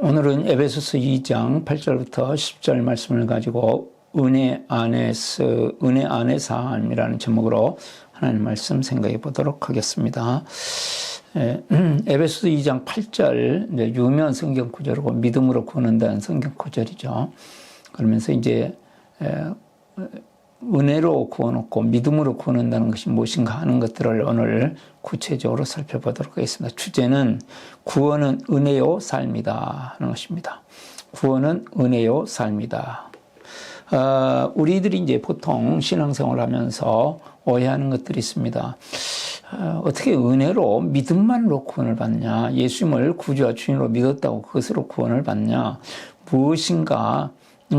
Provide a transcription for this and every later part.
오늘은 에베소서 2장 8절부터 10절 말씀을 가지고 은혜 안에서 은혜 안의 삶이라는 제목으로 하나님 말씀 생각해 보도록 하겠습니다. 에, 에베소서 2장 8절 이제 유명한 성경 구절이고 믿음으로 구원한다는 성경 구절이죠. 그러면서 이제 에, 은혜로 구원했고 믿음으로 구원한다는 것이 무엇인가 하는 것들을 오늘 구체적으로 살펴보도록 하겠습니다. 주제는 구원은 은혜요 삶이다 하는 것입니다. 구원은 은혜요 삶이다. 어, 우리들이 이제 보통 신앙생활 하면서 오해하는 것들이 있습니다. 어, 어떻게 은혜로 믿음만으로 구원을 받냐? 예수님을 구주와 주인으로 믿었다고 그것으로 구원을 받냐? 무엇인가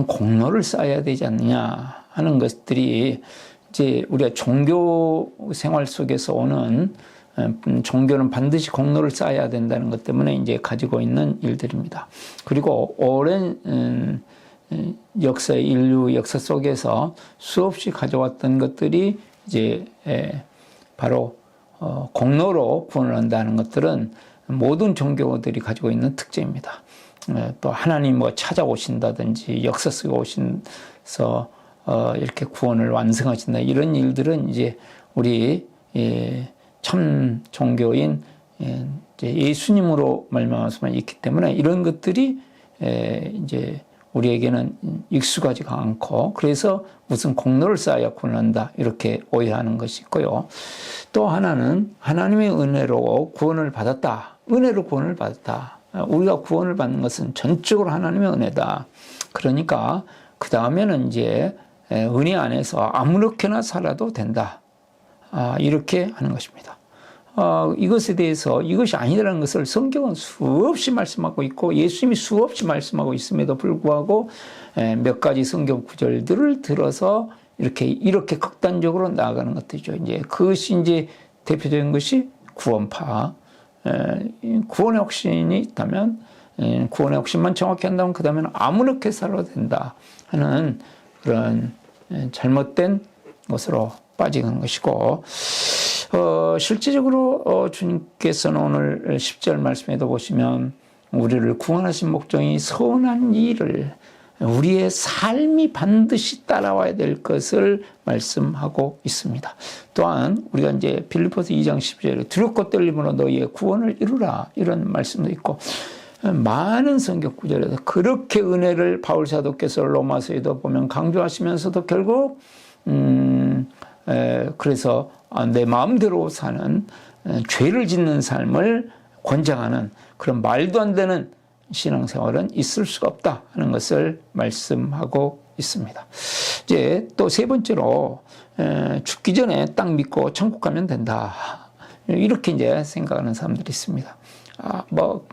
공로를 쌓아야 되지 않느냐 하는 것들이 이제 우리가 종교 생활 속에서 오는 음, 종교는 반드시 공로를 쌓아야 된다는 것 때문에 이제 가지고 있는 일들입니다. 그리고 오랜 음, 역사 인류 역사 속에서 수없이 가져왔던 것들이 이제 바로 어, 공로로 구원을 한다는 것들은 모든 종교들이 가지고 있는 특징입니다. 또 하나님 뭐 찾아오신다든지 역사 속에 오신서 어, 이렇게 구원을 완성하신다 이런 일들은 이제 우리 참 종교인 예수님으로 말미암아서만 있기 때문에 이런 것들이 이제 우리에게는 익숙하지가 않고 그래서 무슨 공로를 쌓아야 구원한다 이렇게 오해하는 것이 있고요. 또 하나는 하나님의 은혜로 구원을 받았다. 은혜로 구원을 받았다. 우리가 구원을 받는 것은 전적으로 하나님의 은혜다. 그러니까 그 다음에는 이제 은혜 안에서 아무렇게나 살아도 된다. 아, 이렇게 하는 것입니다. 어, 이것에 대해서 이것이 아니라는 것을 성경은 수없이 말씀하고 있고 예수님이 수없이 말씀하고 있음에도 불구하고 몇 가지 성경 구절들을 들어서 이렇게 이렇게 극단적으로 나아가는 것들이죠. 이제 그것이 이제 대표적인 것이 구원파. 구원의 확신이 있다면 구원의 확신만 정확히 한다면 그 다음에는 아무렇게 살아도 된다 하는 그런 잘못된 것으로 빠지는 것이고 어, 실제적으로 어, 주님께서는 오늘 10절 말씀에도 보시면 우리를 구원하신 목적이 선한 일을 우리의 삶이 반드시 따라와야 될 것을 말씀하고 있습니다. 또한 우리가 이제 빌리포스 2장 10절에 두렵고 떨림으로 너희의 구원을 이루라 이런 말씀도 있고 많은 성경 구절에서 그렇게 은혜를 바울 사도께서 로마서에도 보면 강조하시면서도 결국 음, 에, 그래서 내 마음대로 사는 에, 죄를 짓는 삶을 권장하는 그런 말도 안 되는 신앙생활은 있을 수가 없다 하는 것을 말씀하고 있습니다. 이제 또 세 번째로 에, 죽기 전에 딱 믿고 천국 가면 된다. 이렇게 이제 생각하는 사람들이 있습니다. 아, 뭐,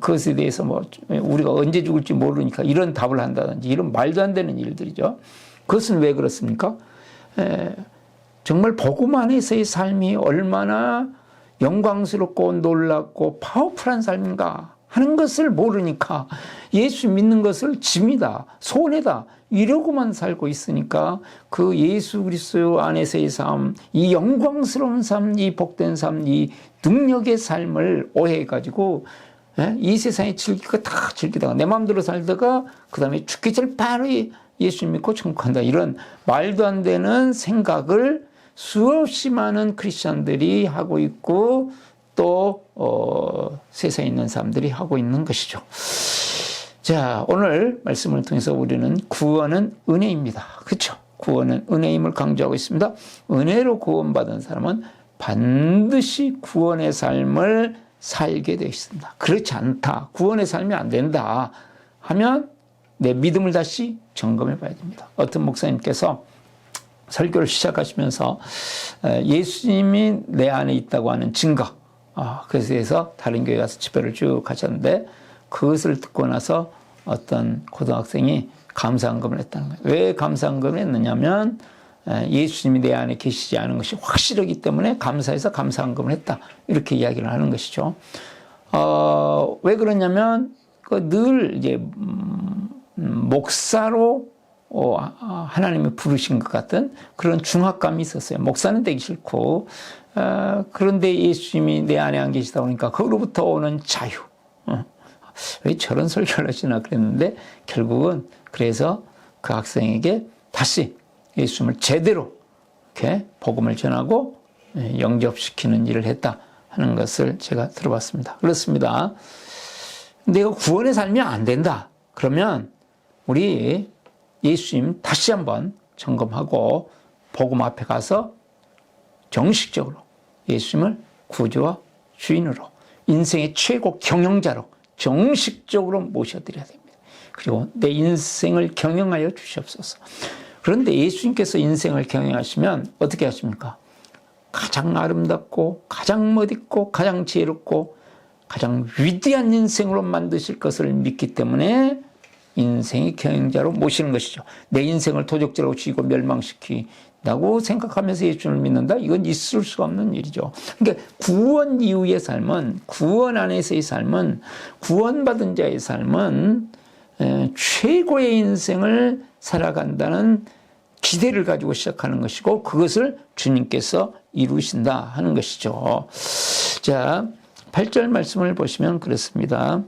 그것에 대해서 뭐, 우리가 언제 죽을지 모르니까 이런 답을 한다든지 이런 말도 안 되는 일들이죠. 그것은 왜 그렇습니까? 에, 정말 복음 안에서의 삶이 얼마나 영광스럽고 놀랍고 파워풀한 삶인가 하는 것을 모르니까 예수 믿는 것을 짐이다, 손해다, 이러고만 살고 있으니까 그 예수 그리스도 안에서의 삶, 이 영광스러운 삶, 이 복된 삶, 이 능력의 삶을 오해해가지고 예? 이 세상에 즐기고 다 즐기다가 내 마음대로 살다가 그 다음에 죽기 전 바로 예수 믿고 천국 간다 이런 말도 안 되는 생각을 수없이 많은 크리스천들이 하고 있고 또 어, 세상에 있는 사람들이 하고 있는 것이죠. 자, 오늘 말씀을 통해서 우리는 구원은 은혜입니다. 그렇죠? 구원은 은혜임을 강조하고 있습니다. 은혜로 구원받은 사람은 반드시 구원의 삶을 살게 되어 있습니다. 그렇지 않다. 구원의 삶이 안 된다. 하면 내 믿음을 다시 점검해 봐야 됩니다. 어떤 목사님께서 설교를 시작하시면서 예수님이 내 안에 있다고 하는 증거, 아, 그래서 다른 교회 가서 집회를 쭉 하셨는데 그것을 듣고 나서 어떤 고등학생이 감사한금을 했다는 거예요. 왜 감사한금을 했느냐면 예수님이 내 안에 계시지 않은 것이 확실하기 때문에 감사해서 감사한금을 했다. 이렇게 이야기를 하는 것이죠. 어, 왜 그러냐면 그늘 이제 음, 목사로 어, 하나님이 부르신 것 같은 그런 중압감이 있었어요. 목사는 되기 싫고 어, 그런데 예수님이 내 안에 안 계시다 보니까 거기로부터 오는 자유. 어. 왜 저런 설교를 하시나 그랬는데 결국은 그래서 그 학생에게 다시 예수님을 제대로 이렇게 복음을 전하고 예, 영접시키는 일을 했다 하는 것을 제가 들어봤습니다. 그렇습니다. 내가 구원의 삶이 안 된다. 그러면 우리 예수님 다시 한번 점검하고 복음 앞에 가서 정식적으로 예수님을 구주와 주인으로 인생의 최고 경영자로 정식적으로 모셔드려야 됩니다. 그리고 내 인생을 경영하여 주시옵소서. 그런데 예수님께서 인생을 경영하시면 어떻게 하십니까? 가장 아름답고 가장 멋있고 가장 지혜롭고 가장 위대한 인생으로 만드실 것을 믿기 때문에 인생의 경영자로 모시는 것이죠. 내 인생을 도적질하고 쥐고 멸망시킨다고 생각하면서 예수를 믿는다? 이건 있을 수가 없는 일이죠. 그러니까 구원 이후의 삶은, 구원 안에서의 삶은, 구원받은 자의 삶은 에, 최고의 인생을 살아간다는 기대를 가지고 시작하는 것이고 그것을 주님께서 이루신다 하는 것이죠. 자, 8절 말씀을 보시면 그렇습니다.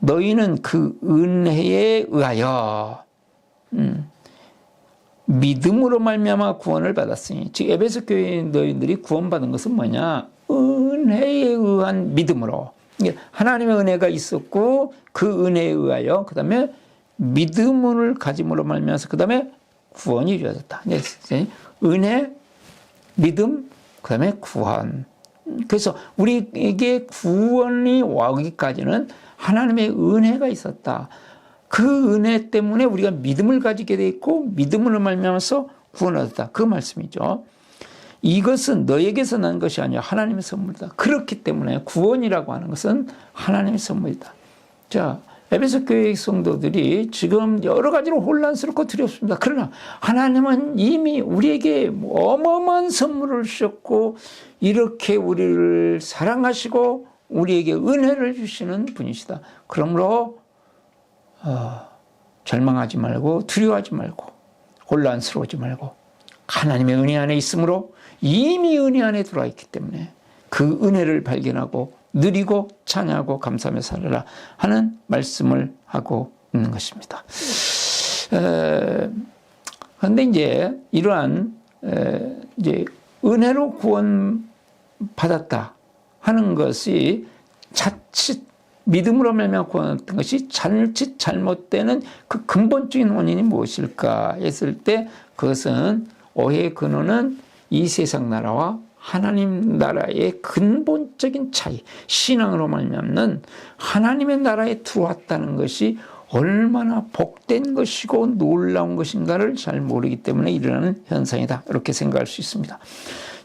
너희는 그 은혜에 의하여 음, 믿음으로 말미암아 구원을 받았으니 즉 에베소 교회 너희들이 구원받은 것은 뭐냐? 은혜에 의한 믿음으로 하나님의 은혜가 있었고 그 은혜에 의하여 그 다음에 믿음을 가짐으로 말미암아서 그 다음에 구원이 이루어졌다. 은혜, 믿음, 그 다음에 구원. 그래서 우리에게 구원이 와기까지는 하나님의 은혜가 있었다. 그 은혜 때문에 우리가 믿음을 가지게 돼 있고 믿음으로 말미암아서 구원을 얻었다. 그 말씀이죠. 이것은 너에게서 난 것이 아니라 하나님의 선물이다. 그렇기 때문에 구원이라고 하는 것은 하나님의 선물이다. 자, 에베소 교회 성도들이 지금 여러 가지로 혼란스럽고 두렵습니다. 그러나 하나님은 이미 우리에게 어마어마한 선물을 주셨고 이렇게 우리를 사랑하시고 우리에게 은혜를 주시는 분이시다. 그러므로 어, 절망하지 말고 두려워하지 말고 혼란스러워하지 말고 하나님의 은혜 안에 있으므로 이미 은혜 안에 들어와 있기 때문에 그 은혜를 발견하고 누리고 찬양하고 감사하며 살아라 하는 말씀을 하고 있는 것입니다. 그런데 이제 이러한 에, 이제 은혜로 구원 받았다 하는 것이 자칫 믿음으로 말미암아 구원했던 것이 자칫 잘못되는 그 근본적인 원인이 무엇일까 했을 때 그것은 오해의 근원은 이 세상 나라와 하나님 나라의 근본적인 차이, 신앙으로 말미암는 하나님의 나라에 들어왔다는 것이 얼마나 복된 것이고 놀라운 것인가를 잘 모르기 때문에 일어나는 현상이다. 이렇게 생각할 수 있습니다.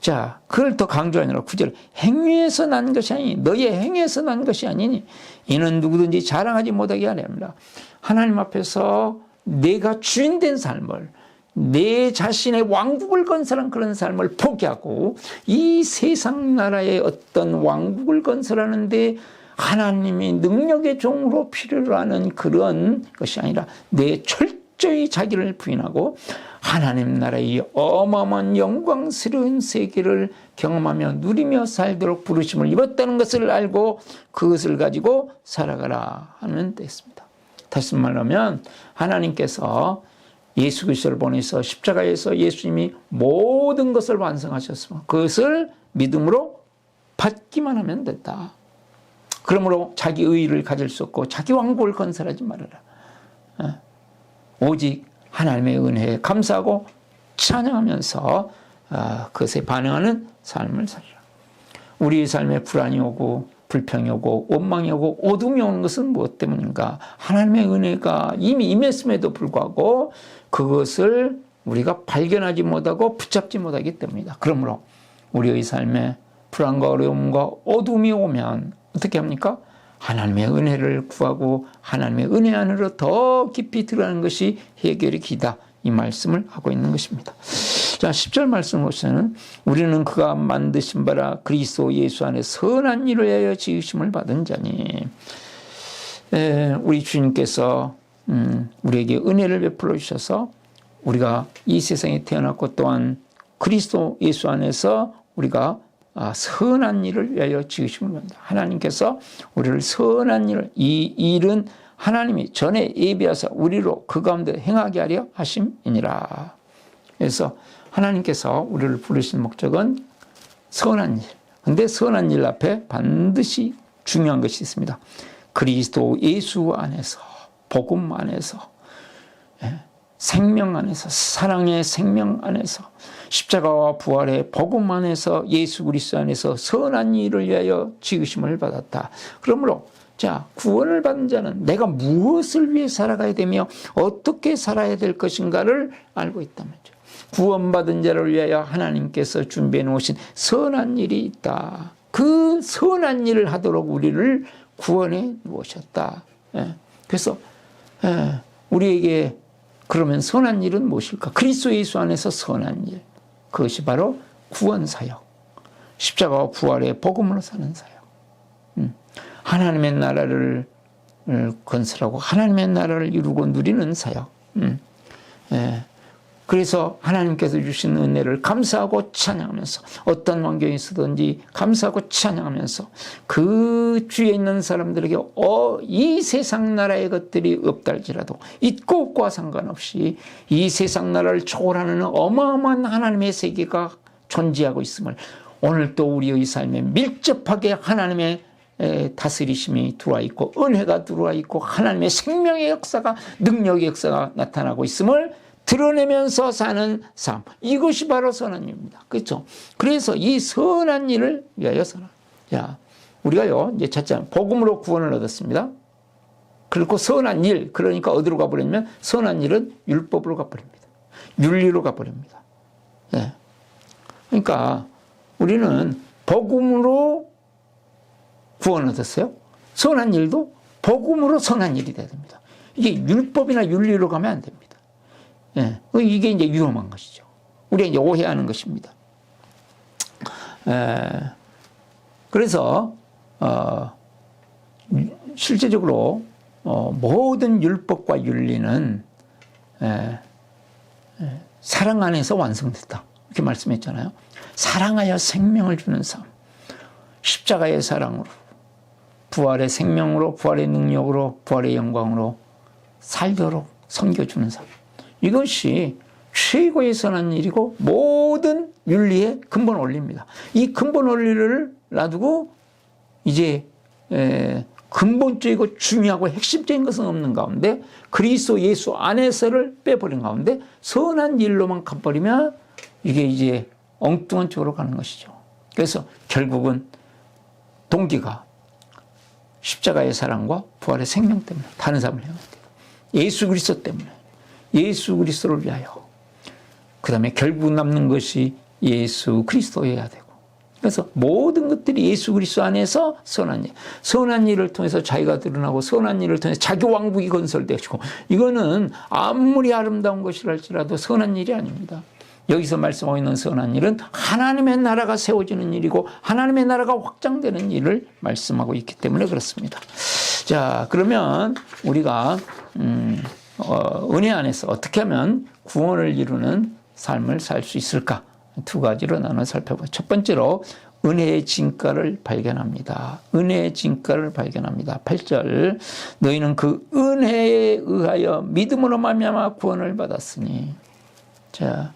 자, 그걸 더 강조하느라 구절 행위에서 난 것이 아니니 너의 행위에서 난 것이 아니니 이는 누구든지 자랑하지 못하게 하렵니다. 하나님 앞에서 내가 주인된 삶을 내 자신의 왕국을 건설한 그런 삶을 포기하고 이 세상 나라의 어떤 왕국을 건설하는데 하나님이 능력의 종으로 필요로 하는 그런 것이 아니라 내 철 저히 자기를 부인하고 하나님 나라의 어마어마한 영광스러운 세계를 경험하며 누리며 살도록 부르심을 입었다는 것을 알고 그것을 가지고 살아가라 하는 데있습니다. 다시 말하면 하나님께서 예수 그리스도를 보내서 십자가에서 예수님이 모든 것을 완성하셨으면 그것을 믿음으로 받기만 하면 됐다. 그러므로 자기 의의를 가질 수 없고 자기 왕국을 건설하지 말아라. 어? 오직 하나님의 은혜에 감사하고 찬양하면서 어, 그것에 반응하는 삶을 살라. 우리의 삶에 불안이 오고 불평이 오고 원망이 오고 어둠이 오는 것은 무엇 때문인가? 하나님의 은혜가 이미 임했음에도 불구하고 그것을 우리가 발견하지 못하고 붙잡지 못하기 때문이다. 그러므로 우리의 삶에 불안과 어려움과 어둠이 오면 어떻게 합니까? 하나님의 은혜를 구하고 하나님의 은혜 안으로 더 깊이 들어가는 것이 해결의 기다. 이 말씀을 하고 있는 것입니다. 자, 10절 말씀 보시면 우리는 그가 만드신 바라 그리스도 예수 안에 선한 일을 하여 지으심을 받은 자니. 에, 우리 주님께서 음, 우리에게 은혜를 베풀어 주셔서 우리가 이 세상에 태어났고 또한 그리스도 예수 안에서 우리가 아, 선한 일을 위하여 지으심을 받는다. 하나님께서 우리를 선한 일을 이 일은 하나님이 전에 예비하사 우리로 그 가운데 행하게 하려 하심이니라. 그래서 하나님께서 우리를 부르신 목적은 선한 일. 근데 선한 일 앞에 반드시 중요한 것이 있습니다. 그리스도 예수 안에서 복음 안에서 예, 생명 안에서 사랑의 생명 안에서 십자가와 부활의 복음 안에서 예수 그리스도 안에서 선한 일을 위하여 지으심을 받았다. 그러므로 자 구원을 받은 자는 내가 무엇을 위해 살아가야 되며 어떻게 살아야 될 것인가를 알고 있다면죠. 구원받은 자를 위하여 하나님께서 준비해 놓으신 선한 일이 있다. 그 선한 일을 하도록 우리를 구원해 놓으셨다. 예. 그래서 예, 우리에게 그러면 선한 일은 무엇일까? 그리스도 예수 안에서 선한 일. 그것이 바로 구원 사역. 십자가와 부활의 복음으로 사는 사역. 음. 하나님의 나라를 건설하고 하나님의 나라를 이루고 누리는 사역. 음. 예. 그래서 하나님께서 주신 은혜를 감사하고 찬양하면서 어떤 환경에 있어든지 감사하고 찬양하면서 그 주위에 있는 사람들에게 어, 이 세상 나라의 것들이 없달지라도 있고 없고와 상관없이 이 세상 나라를 초월하는 어마어마한 하나님의 세계가 존재하고 있음을 오늘 또 우리의 삶에 밀접하게 하나님의 다스리심이 들어와 있고 은혜가 들어와 있고 하나님의 생명의 역사가 능력의 역사가 나타나고 있음을 드러내면서 사는 삶. 이것이 바로 선한 일입니다. 그렇죠? 그래서 이 선한 일을 위하여 선한. 자, 우리가요, 이제 첫째, 복음으로 구원을 얻었습니다. 그리고 선한 일, 그러니까 어디로 가버리냐면 선한 일은 율법으로 가버립니다. 윤리로 가버립니다. 예. 그러니까 우리는 복음으로 구원 얻었어요. 선한 일도 복음으로 선한 일이 돼야 됩니다. 이게 율법이나 윤리로 가면 안 됩니다. 예, 이게 이제 위험한 것이죠. 우리가 이제 오해하는 것입니다. 에, 그래서 어, 실제적으로 어, 모든 율법과 윤리는 에, 에, 사랑 안에서 완성됐다. 이렇게 말씀했잖아요. 사랑하여 생명을 주는 삶. 십자가의 사랑으로, 부활의 생명으로, 부활의 능력으로, 부활의 영광으로 살도록 섬겨주는 삶. 이것이 최고의 선한 일이고 모든 윤리의 근본 원리입니다. 이 근본 원리를 놔두고 이제 근본적이고 중요하고 핵심적인 것은 없는 가운데 그리스도 예수 안에서를 빼버린 가운데 선한 일로만 가버리면 이게 이제 엉뚱한 쪽으로 가는 것이죠. 그래서 결국은 동기가 십자가의 사랑과 부활의 생명 때문에 다른 해야 돼요. 예수 그리스도 때문에. 예수 그리스도를 위하여. 그 다음에 결국 남는 것이 예수 그리스도여야 되고. 그래서 모든 것들이 예수 그리스도 안에서 선한 일. 선한 일을 통해서 자기가 드러나고 선한 일을 통해서 자기 왕국이 건설되고 이거는 아무리 아름다운 것이랄지라도 선한 일이 아닙니다. 여기서 말씀하고 있는 선한 일은 하나님의 나라가 세워지는 일이고 하나님의 나라가 확장되는 일을 말씀하고 있기 때문에 그렇습니다. 자, 그러면 우리가 음 어, 은혜 안에서 어떻게 하면 구원을 이루는 삶을 살 수 있을까? 두 가지로 나눠 살펴보죠. 첫 번째로 은혜의 진가를 발견합니다. 은혜의 진가를 발견합니다. 8절 너희는 그 은혜에 의하여 믿음으로 말미암아 구원을 받았으니 자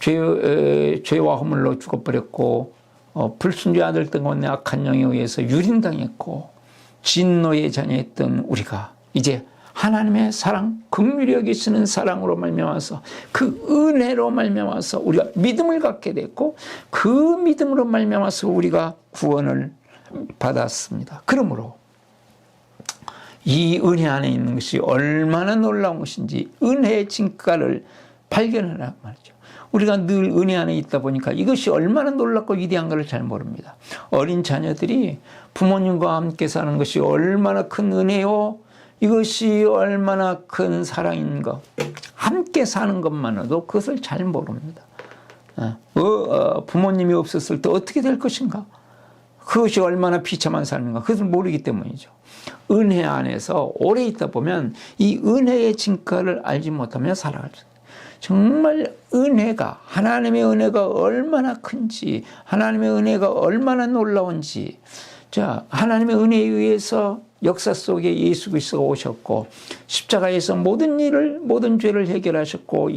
죄, 죄와 허물로 죽어버렸고 어, 불순주 아들 때문에 악한 영에 의해서 유린당했고 진노의 자녀였던 우리가 이제 하나님의 사랑, 극률이 여기시는 사랑으로 말미암아서 그 은혜로 말미암아서 우리가 믿음을 갖게 됐고 그 믿음으로 말미암아서 우리가 구원을 받았습니다. 그러므로 이 은혜 안에 있는 것이 얼마나 놀라운 것인지 은혜의 진가를 발견하라 말이죠. 우리가 늘 은혜 안에 있다 보니까 이것이 얼마나 놀랍고 위대한 것을 잘 모릅니다. 어린 자녀들이 부모님과 함께 사는 것이 얼마나 큰 은혜요, 이것이 얼마나 큰 사랑인가. 함께 사는 것만으로도 그것을 잘 모릅니다. 어, 어, 부모님이 없었을 때 어떻게 될 것인가? 그것이 얼마나 비참한 삶인가? 그것을 모르기 때문이죠. 은혜 안에서 오래 있다 보면 이 은혜의 진가를 알지 못하며 살아갈 수 정말 은혜가 하나님의 은혜가 얼마나 큰지 하나님의 은혜가 얼마나 놀라운지 자 하나님의 은혜에 의해서 역사 속에 예수 그리스도가 오셨고 십자가에서 모든 일을 모든 죄를 해결하셨고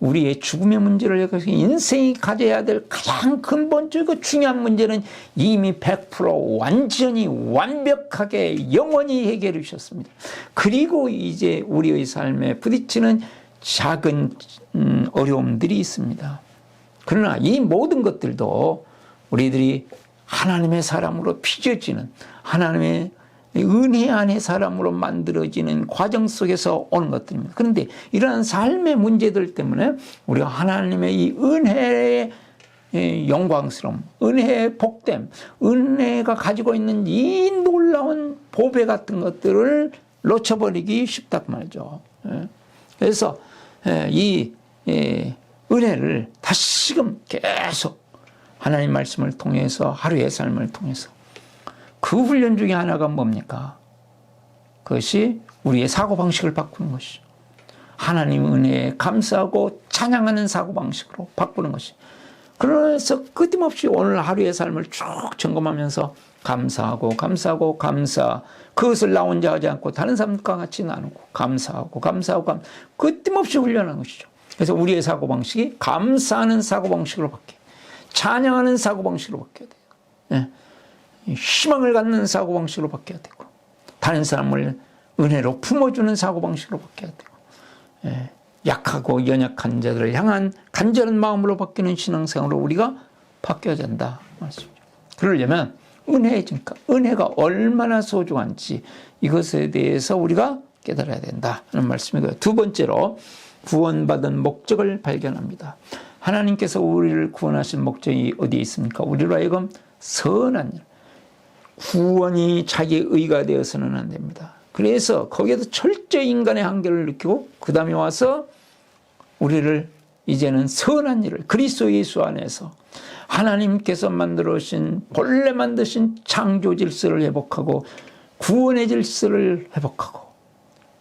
우리의 죽음의 문제를 해결해서 인생이 가져야 될 가장 근본적이고 중요한 문제는 이미 100% 완전히 완벽하게 영원히 해결해 주셨습니다. 그리고 이제 우리의 삶에 부딪히는 작은 음, 어려움들이 있습니다. 그러나 이 모든 것들도 우리들이 하나님의 사람으로 빚어지는 하나님의 은혜 안의 사람으로 만들어지는 과정 속에서 오는 것들입니다. 그런데 이러한 삶의 문제들 때문에 우리가 하나님의 이 은혜의 영광스러움, 은혜의 복됨, 은혜가 가지고 있는 이 놀라운 보배 같은 것들을 놓쳐버리기 그 말이죠. 예. 그래서 이 은혜를 다시금 계속 하나님 말씀을 통해서 하루의 삶을 통해서 그 훈련 중에 하나가 뭡니까? 그것이 우리의 사고방식을 바꾸는 것이죠. 하나님 은혜에 감사하고 찬양하는 사고방식으로 바꾸는 것이. 그래서 끊임없이 오늘 하루의 삶을 쭉 점검하면서 감사하고 감사하고 감사 그것을 나 혼자 하지 않고 다른 사람과 같이 나누고 감사하고 감사하고 감 끊임없이 훈련하는 것이죠. 그래서 우리의 사고 방식이 감사하는 사고 방식으로 바뀌어 찬양하는 사고 방식으로 바뀌어야 돼요. 예. 희망을 갖는 사고방식으로 바뀌어야 되고 다른 사람을 은혜로 품어주는 사고방식으로 바뀌어야 되고 예, 약하고 연약한 자들을 향한 간절한 마음으로 바뀌는 신앙생활로 우리가 바뀌어야 된다 말씀이죠. 그러려면 은혜니까 은혜가 얼마나 소중한지 이것에 대해서 우리가 깨달아야 된다 하는 말씀이고요. 두 번째로 구원받은 목적을 발견합니다. 하나님께서 우리를 구원하신 목적이 어디에 있습니까? 우리로 하여금 선한 일, 구원이 자기의 의가 되어서는 안 됩니다. 그래서 거기에도 철저히 인간의 한계를 느끼고 그 다음에 와서 우리를 이제는 선한 일을 그리스도 예수 안에서 하나님께서 만들어신 본래 만드신 창조 질서를 회복하고 구원의 질서를 회복하고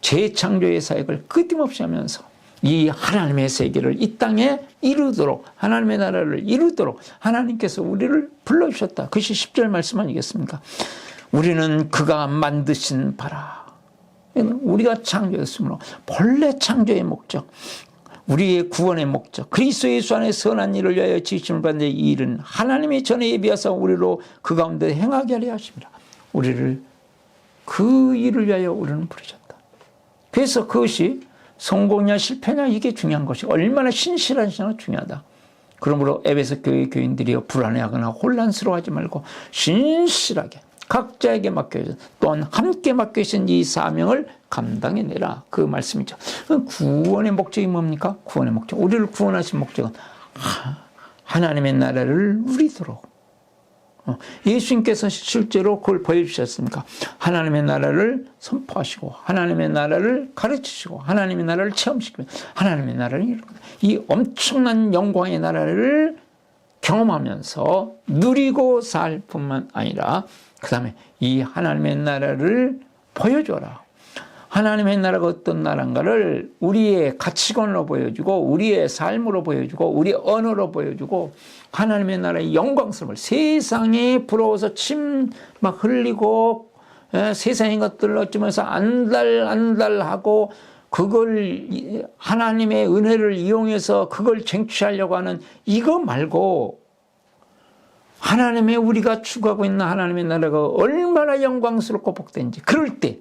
재창조의 사역을 끊임없이 하면서 이 하나님의 세계를 이 땅에 이루도록 하나님의 나라를 이루도록 하나님께서 우리를 불러주셨다. 그것이 10절 말씀 아니겠습니까? 우리는 그가 만드신 바라. 우리가 창조였으므로 본래 창조의 목적, 우리의 구원의 목적, 그리스도 예수 안에 선한 일을 위하여 지심을 받는 이 일은 하나님의 전에 예비하사 우리로 그 가운데 행하게 하려 하십니다. 우리를 그 일을 위하여 우리는 부르셨다. 그래서 그것이 성공이냐 실패냐 이게 중요한 것이 얼마나 신실한지가 중요하다. 그러므로 에베소 교회 교인들이 불안해하거나 혼란스러워하지 말고 신실하게 각자에게 맡겨진 또한 함께 맡겨진 이 사명을 감당해내라 그 말씀이죠. 구원의 목적이 뭡니까? 구원의 목적. 우리를 구원하신 목적은 하나님의 나라를 누리도록 어, 예수님께서 실제로 그걸 보여주셨습니까? 하나님의 나라를 선포하시고, 하나님의 나라를 가르치시고, 하나님의 나라를 체험시키며, 하나님의 나라를 이 엄청난 영광의 나라를 경험하면서 누리고 살 뿐만 아니라, 그 다음에 이 하나님의 나라를 보여줘라. 하나님의 나라가 어떤 나라인가를 우리의 가치관으로 보여주고 우리의 삶으로 보여주고 우리의 언어로 보여주고 하나님의 나라의 영광스러움을 세상에 부러워서 침 막 흘리고 에, 세상의 것들을 어쩌면서 안달 안달하고 그걸 하나님의 은혜를 이용해서 그걸 쟁취하려고 하는 이거 말고 하나님의 우리가 추구하고 있는 하나님의 나라가 얼마나 영광스럽고 복된지. 그럴 때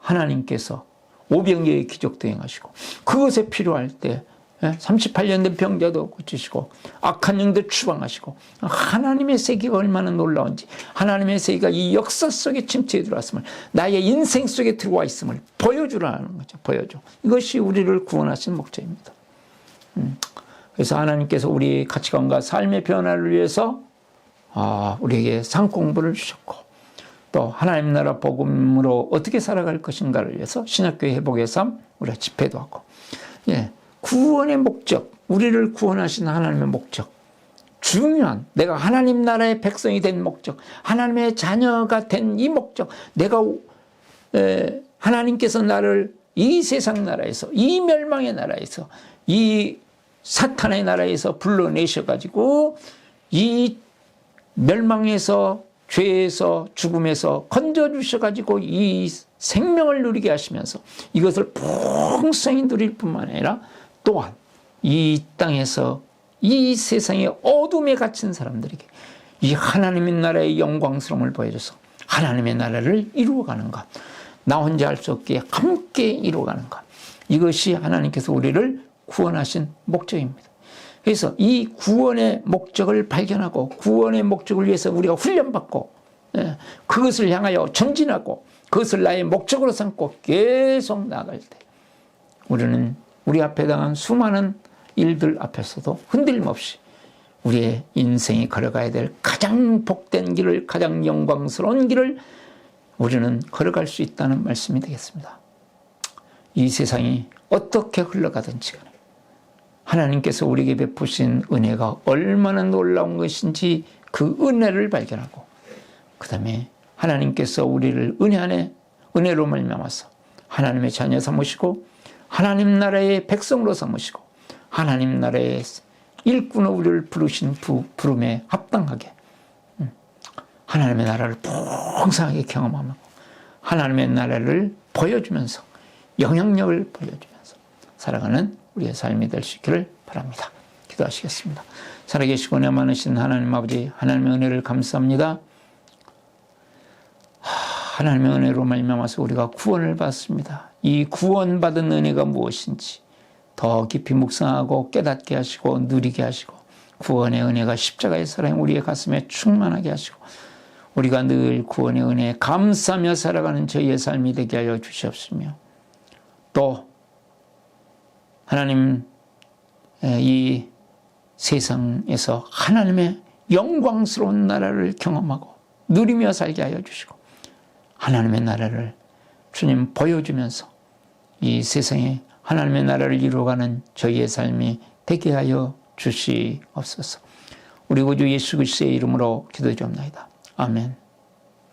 하나님께서 오병이의 기적도 행하시고 그것에 필요할 때 38년 된 병자도 고치시고 악한 영도 추방하시고 하나님의 세계가 얼마나 놀라운지 하나님의 세계가 이 역사 속에 침투해 들어왔음을 나의 인생 속에 들어와 있음을 보여주라는 거죠. 보여줘. 이것이 우리를 구원하신 목적입니다. 음. 그래서 하나님께서 우리 가치관과 삶의 변화를 위해서 아, 우리에게 상공부를 주셨고 또 하나님 나라 복음으로 어떻게 살아갈 것인가를 위해서 신학교의 회복의 삶 우리가 집회도 하고 예. 구원의 목적, 우리를 구원하신 하나님의 목적, 중요한 내가 하나님 나라의 백성이 된 목적, 하나님의 자녀가 된 이 목적, 내가 에, 하나님께서 나를 이 세상 나라에서 이 멸망의 나라에서 이 사탄의 나라에서 불러내셔 가지고 이 멸망에서 죄에서 죽음에서 건져 주셔 가지고 이 생명을 누리게 하시면서 이것을 풍성히 누릴 뿐만 아니라 또한 이 땅에서 이 세상의 어둠에 갇힌 사람들에게 이 하나님의 나라의 영광스러움을 보여줘서 하나님의 나라를 이루어가는 것. 나 혼자 할 수 없기에 함께 이루어가는 것. 이것이 하나님께서 우리를 구원하신 목적입니다. 그래서 이 구원의 목적을 발견하고 구원의 목적을 위해서 우리가 훈련받고 예, 그것을 향하여 전진하고 그것을 나의 목적으로 삼고 계속 나아갈 때 우리는 우리 앞에 당한 수많은 일들 앞에서도 흔들림 없이 우리의 인생이 걸어가야 될 가장 복된 길을 가장 영광스러운 길을 우리는 걸어갈 수 있다는 말씀이 되겠습니다. 이 세상이 어떻게 흘러가든지 간에 하나님께서 우리에게 베푸신 은혜가 얼마나 놀라운 것인지 그 은혜를 발견하고 그 다음에 하나님께서 우리를 은혜 안에 은혜로 말미암아서 하나님의 자녀 삼으시고 하나님 나라의 백성으로 삼으시고 하나님 나라의 일꾼으로 우리를 부르신 부, 부름에 합당하게 음, 하나님의 나라를 풍성하게 경험하고 하나님의 나라를 보여주면서 영향력을 보여주면서 살아가는 우리의 삶이 될 수 있기를 바랍니다. 기도하시겠습니다. 살아계시고 내 많으신 하나님 아버지 하나님의 은혜를 감사합니다. 하나님의 은혜로 말미암아서 우리가 구원을 받습니다. 이 구원받은 은혜가 무엇인지 더 깊이 묵상하고 깨닫게 하시고 누리게 하시고 구원의 은혜가 십자가의 사랑 우리의 가슴에 충만하게 하시고 우리가 늘 구원의 은혜에 감사하며 살아가는 저희의 삶이 되게 하여 주시옵시며 또 하나님 이 세상에서 하나님의 영광스러운 나라를 경험하고 누리며 살게 하여 주시고 하나님의 나라를 주님 보여주면서 이 세상에 하나님의 나라를 이루어가는 저희의 삶이 되게 하여 주시옵소서. 우리 구주 예수 그리스도의 이름으로 기도드립니다. 아멘.